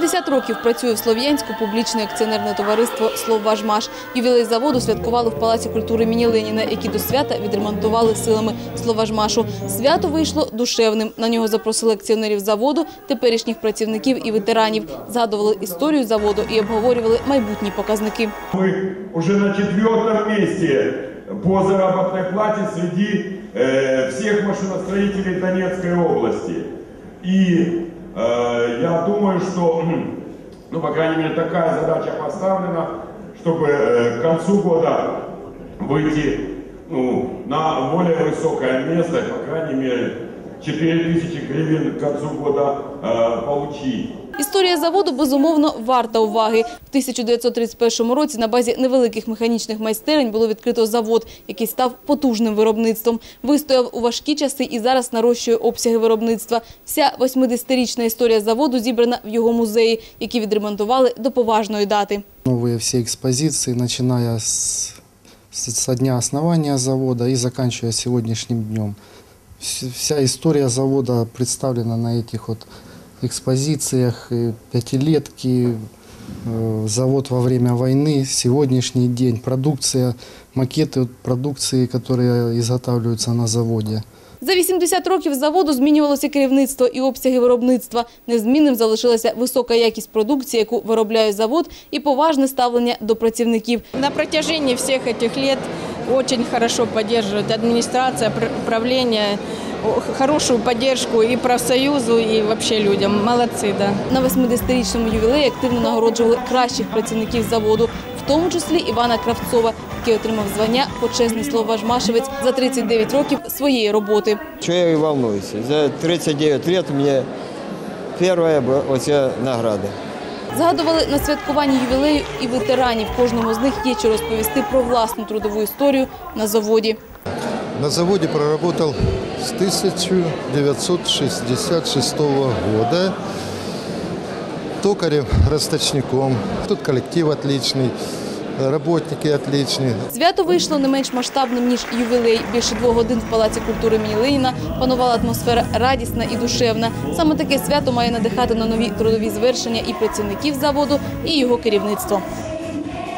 80 років працює в Слов'янську публічне акціонерне товариство «Словважмаш». Ювілей заводу святкували в Палаці культури імені Леніна, які до свята відремонтували силами «Словважмашу». Свято вийшло душевним. На нього запросили акціонерів заводу, теперішніх працівників і ветеранів. Згадували історію заводу і обговорювали майбутні показники. Мы уже на четвертом месте по заработной плате среди э, всех машиностроителей Донецкой области. Э, я думаю, что, ну, по крайней мере, такая задача поставлена, чтобы э, к концу года выйти ну, на более высокое место, по крайней мере, 4000 гривен к концу года э, получить. Історія заводу, безумовно, варта уваги. В 1931 році на базі невеликих механічних майстерень було відкрито завод, який став потужним виробництвом. Вистояв у важкі часи і зараз нарощує обсяги виробництва. Вся 80-річна історія заводу зібрана в його музеї, які відремонтували до поважної дати. Новые все экспозиции, начиная с, с- со дня основания завода и заканчивая сегодняшним днем. Вс- Вся история завода представлена на этих вот экспозициях, и пятилетки, э, завод во время войны, сегодняшний день, продукция, макеты продукции, которые изготавливаются на заводе. За 80 років заводу змінювалося керівництво і обсяги виробництва. Незмінним залишилася висока якість продукції, яку виробляє завод, і поважне ставлення до працівників. На протяжении всех этих лет очень хорошо поддерживает администрация, пр- правление, о, хорошую поддержку и профсоюзу, и вообще людям. Молодцы, да. На 80-річному ювілеї активно нагороджували кращих працівників заводу, в тому числі Івана Кравцова, який отримав звання «Почесний словажмашевець» за 39 років своєї роботи. Что я и волнуюсь. За 39 лет у меня первая была вот эта награда. Згадували на святкуванні ювілею і ветеранів. Кожному з них є що розповісти про власну трудову історію на заводі. На заводе проработал с 1966 года токарем, росточником. Тут коллектив отличный, работники отличні. Свято вийшло не менш масштабним, ніж ювілей. Більше двох годин в Палаці культури імені Леніна панувала атмосфера радісна і душевна. Саме таке свято має надихати на нові трудові звершення і працівників заводу, і його керівництво.